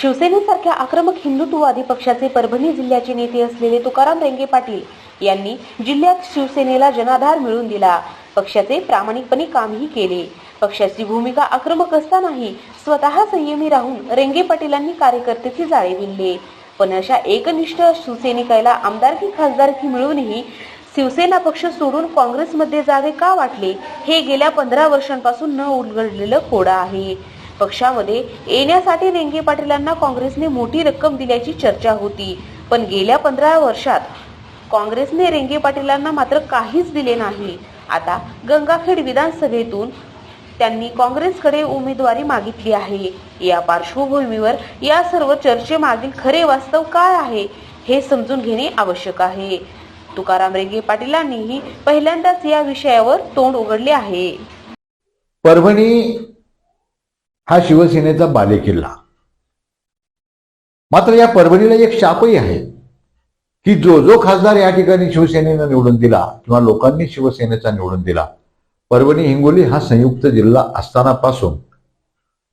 शिवसेनेसारख्या आक्रमक हिंदुत्ववादी पक्षाचे परभणी जिल्ह्याचे नेते असलेले तुकाराम रेंगे पाटील यांनी जिल्ह्यात शिवसेनेला जनाधार मिळवून दिला. पक्षाचे प्रामाणिकपणे कामही केले. पक्षाची भूमिका आक्रमक असतानाही स्वतः संयमी राहून रेंगे पाटीलांनी कार्यकर्त्याची जाळे विणले. पण अशा एकनिष्ठ शिवसैनिकाला आमदारकी खासदारकी मिळूनही शिवसेना पक्ष सोडून काँग्रेसमध्ये जावे का वाटले हे गेल्या पंधरा वर्षांपासून न उलगडलेलं कोडं आहे. पक्षामध्ये येण्यासाठी रेंगे पाटीलांना काँग्रेसने मोठी रक्कम दिल्याची चर्चा होती. पण गेल्या पंधरा वर्षात काँग्रेसने रेंगे पाटीलांना मात्र काहीच दिले नाही. आता गंगाखेड विधानसभेतून त्यांनी काँग्रेसकडे उमेदवारी मागितली आहे. या पार्श्वभूमीवर या सर्व चर्चेमागील खरे वास्तव काय आहे हे समजून घेणे आवश्यक आहे. तुकाराम रेंगे पाटीलांनीही पहिल्यांदाच या विषयावर तोंड उघडले आहे. परभणी हा शिवसेनेचा बालेकिल्ला. मात्र या परभणीला एक शापही आहे. की जो जो खासदार या ठिकाणी शिवसेनेनं निवडून दिला किंवा लोकांनी शिवसेनेचा निवडून दिला परभणी हिंगोली हा संयुक्त जिल्हा असतानापासून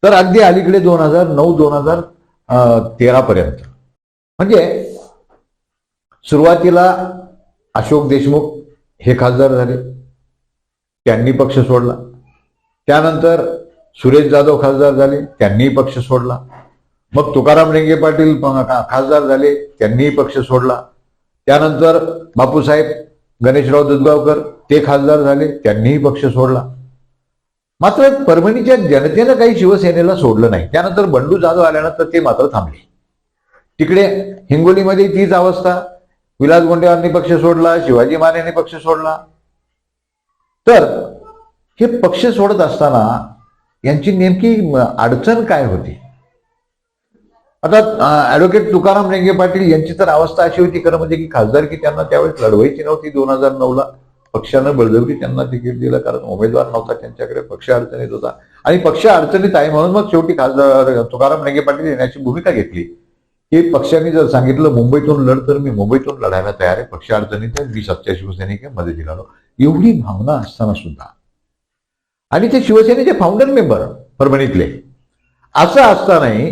तर अगदी अलीकडे दोन हजार नऊ दोन हजार तेरापर्यंत. म्हणजे सुरुवातीला अशोक देशमुख हे खासदार झाले. त्यांनी पक्ष सोडला. त्यानंतर सुरेश जाधव खासदार झाले त्यांनीही पक्ष सोडला. मग तुकाराम रेंगे पाटील खासदार झाले त्यांनीही पक्ष सोडला. त्यानंतर बापूसाहेब गणेशराव दुधगावकर ते खासदार झाले त्यांनीही पक्ष सोडला. मात्र परभणीच्या जनतेनं काही शिवसेनेला सोडलं नाही. त्यानंतर बंडू जाधव आल्यानंतर ते मात्र थांबले. तिकडे हिंगोलीमध्ये तीच अवस्था. विलास गोंडेवांनी पक्ष सोडला शिवाजी मानेने पक्ष सोडला. तर हे पक्ष सोडत असताना यांची नेमकी अडचण काय होती? आता ॲडव्होकेट तुकाराम रेंगे पाटील यांची तर अवस्था अशी होती खरं म्हणजे की खासदारकी त्यांना त्यावेळेस लढवायची नव्हती. दोन हजार नऊला पक्षानं बळजबरी त्यांना तिकीट दिलं कारण उमेदवार नव्हता त्यांच्याकडे पक्ष अडचणीत होता. आणि पक्ष अडचणीत आहे म्हणून मग शेवटी खासदार तुकाराम रेंगे पाटील यांची भूमिका घेतली. की पक्षाने जर सांगितलं मुंबईतून लढ तर मी मुंबईतून लढायला तयार आहे. पक्ष अडचणीत मी सच्च्या शिवसैनिकमध्ये दिला एवढी भावना असताना सुद्धा आणि ते शिवसेनेचे फाउंडर मेंबर परभणीतले. असं असतानाही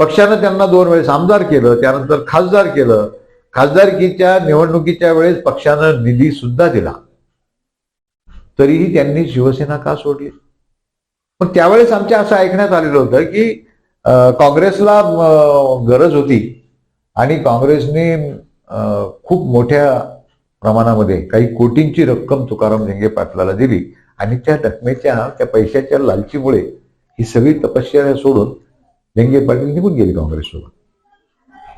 पक्षानं त्यांना दोन वेळेस आमदार केलं त्यानंतर खासदार केलं. खासदारकीच्या निवडणुकीच्या वेळेस पक्षानं निधी सुद्धा दिला. तरीही त्यांनी शिवसेना का सोडली? मग त्यावेळेस आमच्या असं ऐकण्यात आलेलं होतं की काँग्रेसला गरज होती. आणि काँग्रेसने खूप मोठ्या प्रमाणामध्ये काही कोटींची रक्कम तुकाराम रेंगे पाटलाला दिली. आणि त्या रकमेच्या त्या पैशाच्या लालचीमुळे ही सगळी तपश्चर्या सोडून रेंगे पाटील निघून गेले काँग्रेससोबत.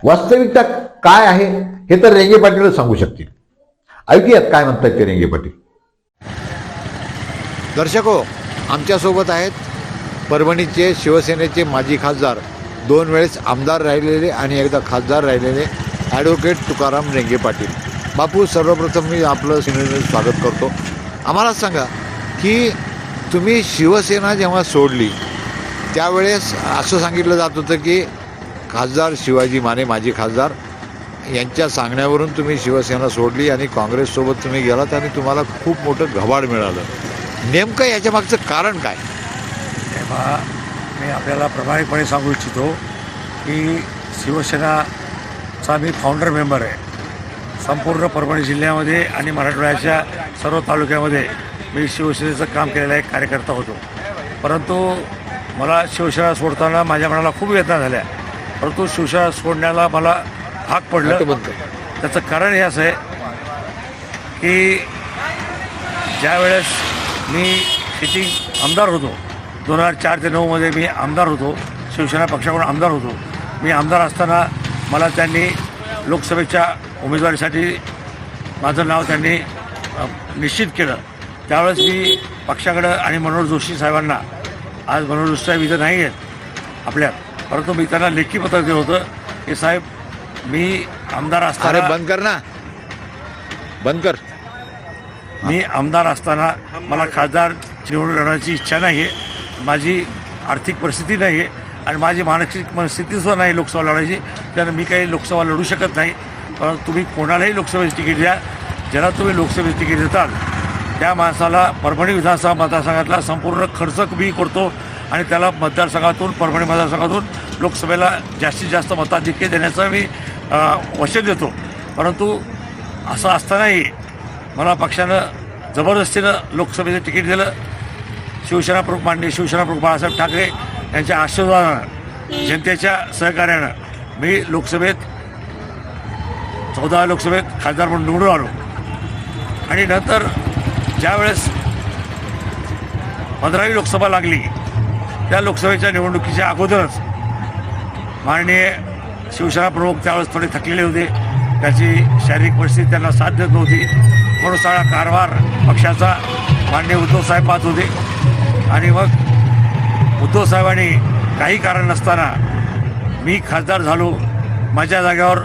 वास्तविकता काय आहे हे तर रेंगे पाटीलच सांगू शकतील. ऐकूयात काय म्हणतात ते रेंगे पाटील. दर्शको आमच्यासोबत आहेत परभणीचे शिवसेनेचे माजी खासदार दोन वेळेस आमदार राहिलेले आणि एकदा खासदार राहिलेले ॲडव्होकेट तुकाराम रेंगे पाटील. बापू सर्वप्रथम मी आपलं सिनेमध्ये स्वागत करतो. आम्हाला सांगा की तुम्ही शिवसेना जेव्हा सोडली त्यावेळेस असं सांगितलं जात होतं की खासदार शिवाजी माने माजी खासदार यांच्या सांगण्यावरून तुम्ही शिवसेना सोडली आणि काँग्रेससोबत तुम्ही गेलात आणि तुम्हाला खूप मोठं घबाड मिळालं. नेमकं याच्या मागचं कारण काय? तेव्हा मी आपल्याला प्रामाणिकपणे सांगू इच्छितो की शिवसेनाचा मी फाउंडर मेंबर आहे. संपूर्ण परभणी जिल्ह्यामध्ये आणि मराठवाड्याच्या सर्व तालुक्यामध्ये मी शिवसेनेचं काम केलेला एक कार्यकर्ता होतो. परंतु मला शिवसेना सोडताना माझ्या मनाला खूप वेदना झाल्या. परंतु शिवसेना सोडण्याला मला भाग पडलं. त्याचं कारण हे असं आहे की ज्यावेळेस मी सिटिंग आमदार होतो दोन हजार चार ते नऊमध्ये मी आमदार होतो शिवसेना पक्षाकडून आमदार होतो. मी आमदार असताना मला त्यांनी लोकसभेच्या उमेदवारीसाठी माझं नाव त्यांनी निश्चित केलं. त्यावेळेस मी पक्षाकडं आणि मनोहर जोशी साहेबांना आज मनोहर जोशी साहेब इथं नाही आहेत आपल्यात परंतु मी त्यांना लेखी पत्र दिलं होतं. की साहेब मी आमदार असताना बंद कर ना. बंद कर. मी आमदार असताना मला खासदार निवडून लढण्याची इच्छा नाही आहे माझी आर्थिक परिस्थिती नाही आहे आणि माझी मानसिक परिस्थितीसुद्धा नाही लोकसभा लढायची. त्यानं मी काही लोकसभा लढू शकत नाही. परंतु तुम्ही कोणालाही लोकसभेची तिकीट द्या. ज्याला तुम्ही लोकसभेची तिकीट देताल त्या माणसाला परभणी विधानसभा मतदारसंघातला संपूर्ण खर्च मी करतो आणि त्याला मतदारसंघातून परभणी मतदारसंघातून लोकसभेला जास्तीत जास्त मताधिक्य देण्याचं मी अ, वचन देतो. परंतु असं असतानाही मला पक्षानं जबरदस्तीनं लोकसभेचं तिकीट दिलं. शिवसेना प्रमुख माननीय शिवसेना प्रमुख बाळासाहेब ठाकरे यांच्या आशीर्वादानं जनतेच्या सहकार्यानं मी लोकसभेत चौदा लोकसभेत खासदार म्हणून निवडून आलो. आणि नंतर ज्यावेळेस पंधरावी लोकसभा लागली त्या लोकसभेच्या निवडणुकीच्या अगोदरच माननीय शिवसेना प्रमुख त्यावेळेस थोडे थकलेले होते. त्याची शारीरिक परिस्थिती त्यांना साथ देत नव्हती. म्हणून सगळा कारभार पक्षाचा माननीय उद्धव साहेब पाहत होते. आणि मग उद्धव साहेबांनी काही कारण नसताना मी खासदार झालो. माझ्या जागेवर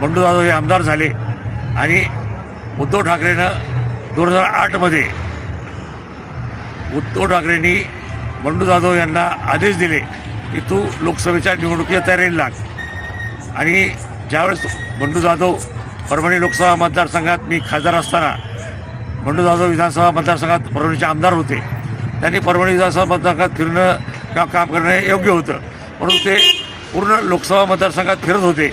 बंडू जाधव हे आमदार झाले. आणि उद्धव ठाकरेनं दोन हजार आठमध्ये उद्धव ठाकरेंनी बंडू जाधव यांना आदेश दिले की तू लोकसभेच्या निवडणुकीच्या तयारीला लाग. आणि ज्यावेळेस बंडू जाधव परभणी लोकसभा मतदारसंघात मी खासदार असताना बंडू जाधव विधानसभा मतदारसंघात परभणीचे आमदार होते त्यांनी परभणी विधानसभा मतदारसंघात फिरणं किंवा काम करणं योग्य होतं. म्हणून ते पूर्ण लोकसभा मतदारसंघात फिरत होते.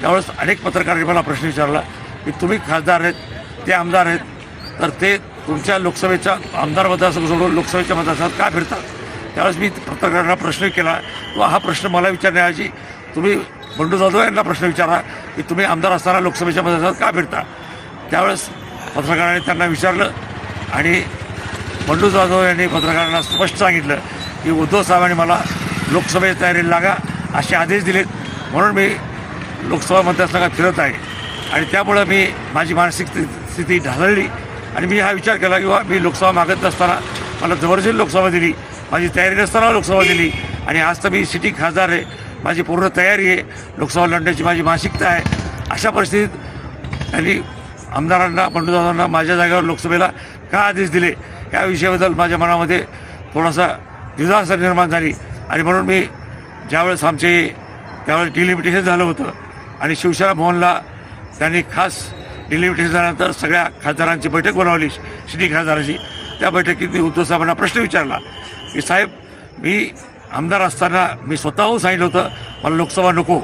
त्यावेळेस अनेक पत्रकारांनी मला प्रश्न विचारला की तुम्ही खासदार आहेत ते आमदार आहेत तर ते तुमच्या लोकसभेच्या आमदार मतदारसंघ सोडून लोकसभेच्या मतदारसंघात का फिरतात? त्यावेळेस मी पत्रकारांना प्रश्न केला व हा प्रश्न मला विचारण्याऐवजी तुम्ही बंडू जाधव यांना प्रश्न विचारा की तुम्ही आमदार असताना लोकसभेच्या मतदारसंघात का फिरता? त्यावेळेस पत्रकारांनी त्यांना विचारलं आणि बंडू जाधव यांनी पत्रकारांना स्पष्ट सांगितलं की उद्धव साहेबांनी मला लोकसभेच्या तयारीला लागा असे आदेश दिलेत म्हणून मी लोकसभा मतदारसंघात फिरत आहे. आणि त्यामुळं मी माझी मानसिक स्थिती ढासळली. आणि मी हा विचार केला की मी लोकसभा मागत नसताना मला जबरदस्ती लोकसभा दिली. माझी तयारी नसताना लोकसभा दिली. आणि आज तर मी सिटी खासदार आहे. माझी पूर्ण तयारी आहे. लोकसभा लढण्याची माझी मानसिकता आहे. अशा परिस्थितीत त्यांनी आमदारांना बंडूदादांना माझ्या जागेवर लोकसभेला का आदेश दिले? या विषयाबद्दल माझ्या मनामध्ये थोडासा दिदासा निर्माण झाली. आणि म्हणून मी ज्यावेळेस आमचे त्यावेळेस डिलिमिटेशन झालं होतं आणि शिवसेना भवनला त्यांनी खास डिलिमिटेशन झाल्यानंतर सगळ्या खासदारांची बैठक बोलावली श्री खासदाराची. त्या बैठकीत मी उद्धव साहेबांना प्रश्न विचारला की साहेब मी आमदार असताना मी स्वतःहून सांगितलं होतं मला लोकसभा नको.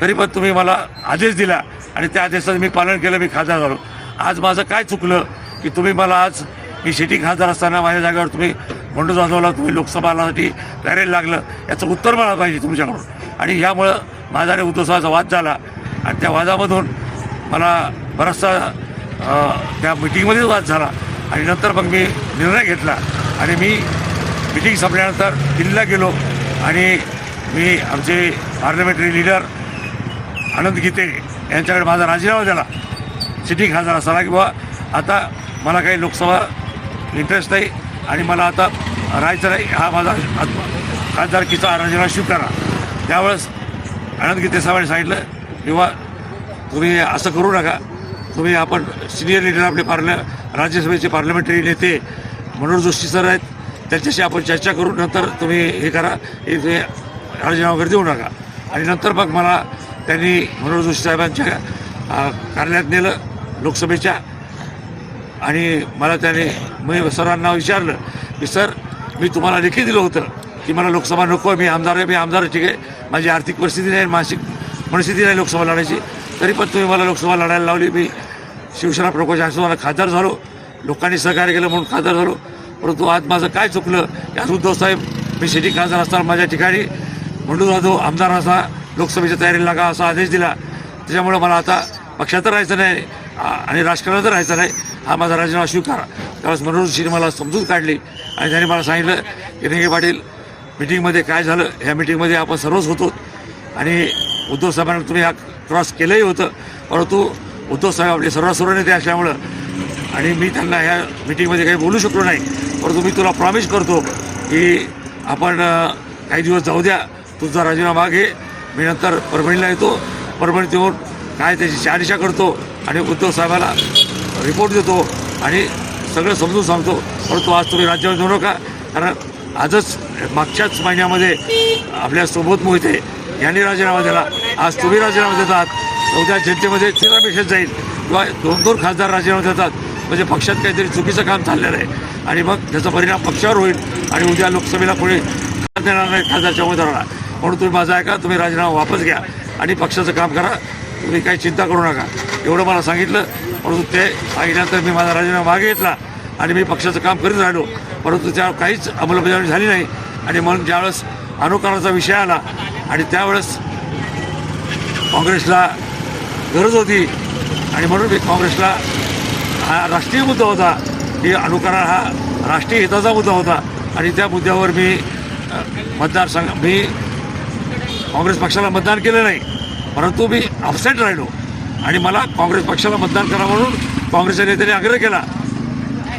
तरी पण तुम्ही मला आदेश दिला आणि त्या आदेशाचं मी पालन केलं मी खासदार झालो. आज माझं काय चुकलं की तुम्ही मला आज मी सिटी खासदार असताना माझ्या जागेवर तुम्ही बंडू जाधवला तुम्ही लोकसभासाठी तयारीला लागलं याचं उत्तर मला पाहिजे तुमच्याकडून. आणि ह्यामुळं माझा आणि उद्धव साहेबांचा वाद झाला. आणि त्या वादामधून मला बराचसा त्या मिटिंगमध्येच वाद झाला. आणि नंतर मग मी निर्णय घेतला. आणि मी मिटिंग संपल्यानंतर दिल्लीला गेलो. आणि मी आमचे पार्लमेंटरी लीडर आनंद गीते यांच्याकडे माझा राजीनामा दिला. सिटी खासदार असताना की बुवा आता मला काही लोकसभा इंटरेस्ट नाही आणि मला आता राहायचं नाही. हा माझा खासदारकीचा राजीनामा स्वीकारा. त्यावेळेस आनंद गीते साहेबांनी सांगितलं किंवा तुम्ही असं करू नका. तुम्ही आपण सिनियर लीडर आपले पार्ल राज्यसभेचे पार्लमेंटरी नेते मनोहर जोशी सर आहेत. त्यांच्याशी आपण चर्चा करू. नंतर तुम्ही हे करा. हे तुम्ही राजीनामा वगैरे देऊ नका. आणि नंतर मग मला त्यांनी मनोहर जोशी साहेबांच्या कार्यालयात नेलं लोकसभेच्या. आणि मला त्याने मी सरांना विचारलं की सर मी तुम्हाला लेखी दिलं होतं की मला लोकसभा नको. आहे मी आमदार आहे. मी आमदार ठीक आहे. माझी आर्थिक परिस्थिती नाही. मानसिक मनस्थिती नाही लोकसभा लढायची. तरी पण तुम्ही मला लोकसभा लढायला लावली. मी शिवसेना प्रकोश आशीर्वादाला खासदार झालो. लोकांनी सहकार्य केलं म्हणून खासदार झालो. परंतु आज माझं काय चुकलं की उद्धव साहेब मी सिटी खासदार असताना माझ्या ठिकाणी म्हणून जाधव आमदार असा लोकसभेच्या तयारीला लागा असा आदेश दिला. त्याच्यामुळे मला आता पक्षात राहायचं नाही आणि राजकारणात राहायचं नाही हा माझा राजीनामा स्वीकारा. त्यावेळेस मनोजशीने मला समजूत काढली आणि त्यांनी मला सांगितलं की रिंगे पाटील मिटिंगमध्ये काय झालं? ह्या मिटिंगमध्ये आपण सर्वच होतो. आणि उद्धव साहेबांना तुम्ही हा क्रॉस केलंही होतं. परंतु उद्धव साहेब आपले सर्वसर्व नेते असल्यामुळं. आणि मी त्यांना ह्या मिटिंगमध्ये काही बोलू शकलो नाही. परंतु मी तुला प्रॉमिस करतो की आपण काही दिवस जाऊ द्या. तुझा राजीनामा घे. मी नंतर परभणीला येतो. परभणीत येऊन काय त्याची शहानिशा करतो आणि उद्धव साहेबाला रिपोर्ट देतो आणि सगळं समजून सांगतो. परंतु आज तुम्ही राज्यावर जाऊ नका. कारण आजच मागच्याच महिन्यामध्ये आपल्या सुबोध मोहिते यांनी राजीनामा दिला. आज तुम्ही राजीनामा देतात. उद्या जनतेमध्ये चिरामिशन जाईल. किंवा दोन दोन खासदार राजीनामा देतात. म्हणजे पक्षात काहीतरी चुकीचं काम चाललेलं आहे. आणि मग त्याचा परिणाम पक्षावर होईल आणि उद्या लोकसभेला कोणी देणार नाही खासदारच्या उमेदवाराला. म्हणून तुम्ही माझा ऐका तुम्ही राजीनामा वापस घ्या आणि पक्षाचं काम करा. तुम्ही काही चिंता करू नका. एवढं मला सांगितलं. परंतु ते सांगितल्यानंतर मी माझा राजीनामा मागे घेतला आणि मी पक्षाचं काम करीत राहिलो. परंतु त्यावर काहीच अंमलबजावणी झाली नाही. आणि म्हणून ज्यावेळेस अनुकरणाचा विषय आला आणि त्यावेळेस काँग्रेसला गरज होती. आणि म्हणून मी काँग्रेसला हा राष्ट्रीय मुद्दा होता. की अनुकरण हा राष्ट्रीय हिताचा मुद्दा होता. आणि त्या मुद्द्यावर मी मतदारसंघ मी काँग्रेस पक्षाला मतदान केलं नाही. परंतु मी अपसेट राहिलो. आणि मला काँग्रेस पक्षाला मतदान करा म्हणून काँग्रेसच्या नेत्याने आग्रह केला.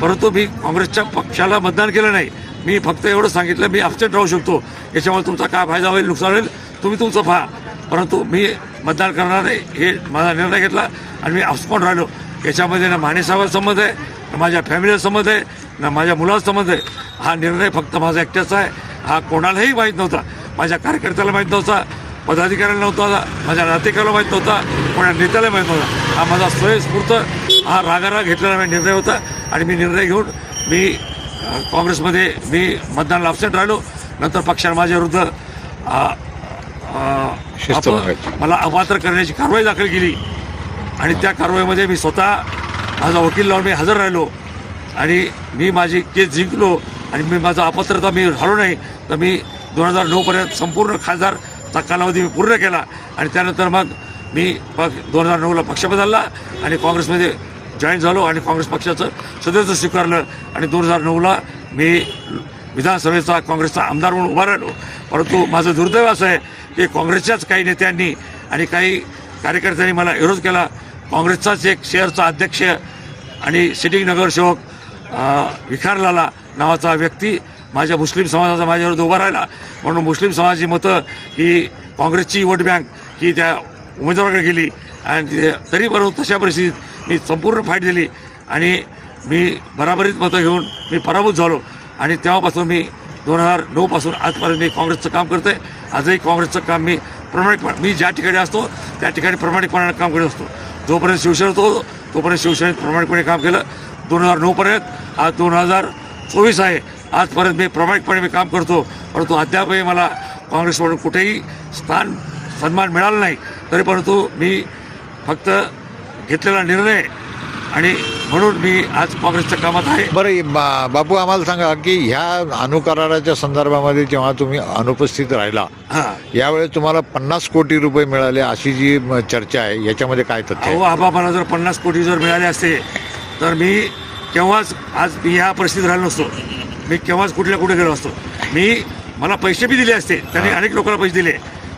परंतु मी काँग्रेसच्या पक्षाला मतदान केलं नाही. मी फक्त एवढं सांगितलं मी अपसेट राहू शकतो. याच्यामुळे तुमचा काय फायदा होईल नुकसान होईल तुम्ही तुमचं पहा. परंतु मी मतदान करणार नाही हे माझा निर्णय घेतला आणि मी अपस्पॉन राहिलो. याच्यामध्ये ना माणेसाहेबांचा संबंध आहे ना माझ्या फॅमिलीचा संबंध आहे ना माझ्या मुलाचा संबंध आहे. हा निर्णय फक्त माझा एकट्याचा आहे. हा कोणालाही माहीत नव्हता. माझ्या कार्यकर्त्याला माहीत नव्हता पदाधिकाऱ्याला नव्हता माझ्या नातेकाला माहीत नव्हता कोणा नेत्याला माहीत नव्हता. हा माझा स्वयंस्फूर्त हा रागाराग घेतलेला निर्णय होता आणि मी निर्णय घेऊन मी काँग्रेसमध्ये मी मतदानाला अपसेट राहिलो. नंतर पक्षाने माझ्याविरुद्ध मला अपात्र करण्याची कारवाई दाखल केली. आणि त्या कारवाईमध्ये मी स्वतः माझा वकील लावून मी हजर राहिलो. आणि मी माझी केस जिंकलो. आणि मी माझा अपात्रता मी झालो नाही. तर मी दोन हजार नऊपर्यंत संपूर्ण खासदारचा कालावधी मी पूर्ण केला. आणि त्यानंतर मग मी पक दोन हजार नऊला पक्ष बदलला. आणि काँग्रेसमध्ये जॉईन झालो आणि काँग्रेस पक्षाचं सदस्य स्वीकारलं. आणि दोन हजार नऊला मी विधानसभेचा काँग्रेसचा आमदार म्हणून उभा राहिलो. परंतु माझं दुर्दैव असं आहे हे काँग्रेसच्याच काही नेत्यांनी आणि काही कार्यकर्त्यांनी मला विरोध केला. काँग्रेसचाच एक शहरचा अध्यक्ष आणि सिटिंग नगरसेवक विखारलाला नावाचा व्यक्ती माझ्या मुस्लिम समाजाचा माझ्यावर उभा राहिला. म्हणून मुस्लिम समाजाची मतं ही काँग्रेसची वोट बँक ही त्या उमेदवाराकडे गेली आणि तरी बरोबर तशा परिस्थितीत मी संपूर्ण फाईट दिली आणि मी बराबरीत मतं घेऊन मी पराभूत झालो आणि तेव्हापासून मी दोन हजार नऊपासून आजपर्यंत मी काँग्रेसचं काम करतोय. आजही काँग्रेसचं काम मी प्रामाणिकपणे मी ज्या ठिकाणी असतो त्या ठिकाणी प्रामाणिकपणाने काम करत असतो. जोपर्यंत शिवसेना होतो तोपर्यंत शिवसेनेत प्रामाणिकपणे काम केलं. दोन हजार नऊपर्यंत आज दोन हजार चोवीस आहे. आजपर्यंत मी प्रामाणिकपणे मी काम करतो. परंतु अद्यापही मला काँग्रेसकडून कुठेही स्थान सन्मान मिळाला नाही. तरी परंतु मी फक्त घेतलेला निर्णय आणि म्हणून मी आज काँग्रेसच्या कामात आहे. बरं बा- बापू आम्हाला सांगा की ह्या अनुकराराच्या संदर्भामध्ये जेव्हा तुम्ही अनुपस्थित राहिला हां. यावेळेस तुम्हाला पन्नास कोटी रुपये मिळाले अशी जी म, चर्चा आहे याच्यामध्ये काय तथ्य अहो आहे? आबा मला जर पन्नास कोटी जर मिळाले असते तर मी केव्हाच आज मी ह्या परिस्थितीत राहिलो नसतो. मी केव्हाच कुठल्या कुठे गेलो असतो मी मला पैसे बी दिले असते. त्यांनी अनेक लोकांना पैसे दिले.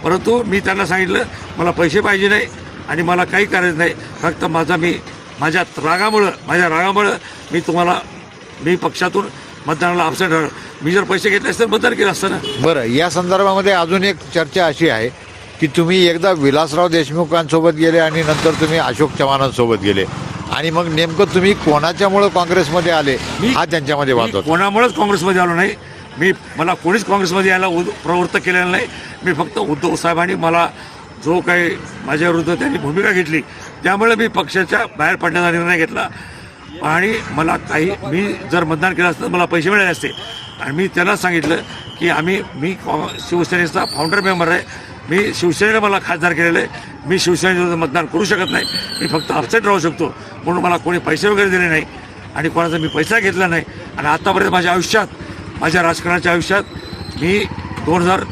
परंतु मी त्यांना सांगितलं मला पैसे पाहिजे नाही आणि मला काही करायचं नाही. फक्त माझा मी माझ्या रागामुळं माझ्या रागामुळं मी तुम्हाला मी पक्षातून मतदानाला अपसेट मी जर पैसे घेतले असते मतदान केलं असतं ना? बरं या संदर्भामध्ये अजून एक चर्चा अशी आहे की तुम्ही एकदा विलासराव देशमुखांसोबत गेले आणि नंतर तुम्ही अशोक चव्हाणांसोबत गेले. आणि मग नेमकं तुम्ही कोणाच्यामुळं काँग्रेसमध्ये आले? हा त्यांच्यामध्ये वाद मी होता. कोणामुळेच काँग्रेसमध्ये आलो नाही. मी मला कोणीच काँग्रेसमध्ये यायला उद- प्रवृत्त केलेलं नाही. मी फक्त उद्धव साहेबांनी मला जो काही माझ्या विरुद्ध त्यांनी भूमिका घेतली त्यामुळे मी पक्षाच्या बाहेर पडण्याचा निर्णय घेतला. आणि मला काही मी जर मतदान केलं असतं तर मला पैसे मिळाले असते. आणि मी त्यांना सांगितलं की आम्ही मी शिवसेनेचा फाउंडर मेंबर आहे. मी शिवसेनेनं मला खासदार केलेलं आहे. मी शिवसेनेविरुद्ध मतदान करू शकत नाही. मी फक्त अपसेट राहू शकतो. म्हणून मला कोणी पैसे वगैरे दिले नाही. आणि कोणाचा मी पैसा घेतला नाही. आणि आत्तापर्यंत माझ्या आयुष्यात माझ्या राजकारणाच्या आयुष्यात मी दोन हजार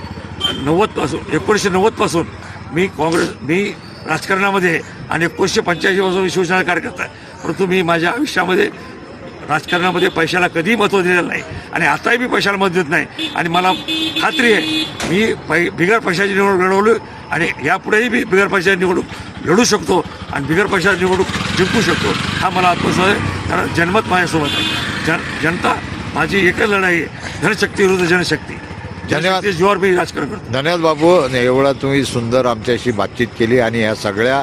नव्वदपासून एकोणीसशे नव्वदपासून मी काँग्रेस मी राजकारणामध्ये आणि एकोणीसशे पंच्याऐंशीपासून मी शिवसेना कार्यकर्ता आहे. परंतु मी माझ्या आयुष्यामध्ये राजकारणामध्ये पैशाला कधीही महत्त्व दिलेलं नाही आणि आताही मी पैशाला मत देत नाही. आणि मला खात्री आहे मी पै बिगर पैशाची निवडणूक लढवली आणि यापुढेही मी बिगर पैशाची निवडणूक लढू शकतो आणि बिगर पैशाची निवडणूक जिंकू शकतो हा मला आत्मविश्वास आहे. कारण जन्मत माझ्यासोबत आहे. जन जनता माझी एकच लढाई आहे. जनशक्ती विरुद्ध जनशक्ती. धन्यवाद. जनशक्ती जोर मी राजकारण करतो. धन्यवाद बाबू. एवढा तुम्ही सुंदर आमच्याशी बातचीत केली आणि या सगळ्या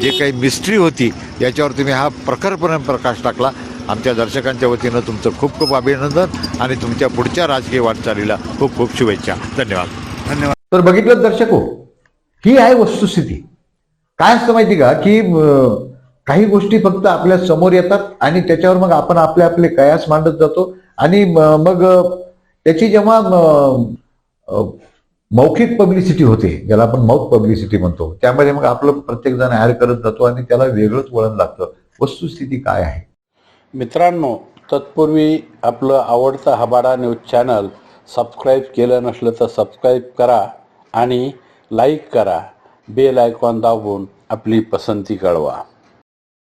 जे काही मिस्ट्री होती याच्यावर तुम्ही हा प्रखरपणे प्रकाश टाकला. आमच्या दर्शकांच्या वतीनं तुमचं खूप खूप अभिनंदन आणि तुमच्या पुढच्या राजकीय वाटचालीला खूप खूप शुभेच्छा. धन्यवाद. धन्यवाद. तर बघितलं दर्शक हो ही आहे वस्तुस्थिती. काय असतं माहिती का? की काही गोष्टी फक्त आपल्यासमोर येतात आणि त्याच्यावर मग आपण आपले आपले कयास मांडत जातो आणि मग त्याची जेव्हा मौखिक पब्लिसिटी होते ज्याला आपण माउथ पब्लिसिटी म्हणतो त्यामध्ये मग आपलं प्रत्येक जण ऍड करत जातो आणि त्याला वेगळंच वळण लागतं. वस्तुस्थिती काय आहे? मित्रांनो तत्पूर्वी आपलं आवडतं हबाडा न्यूज चॅनल सबस्क्राईब केलं नसलं तर सबस्क्राईब करा आणि लाईक करा. बेल आयकॉन दाबून आपली पसंती कळवा.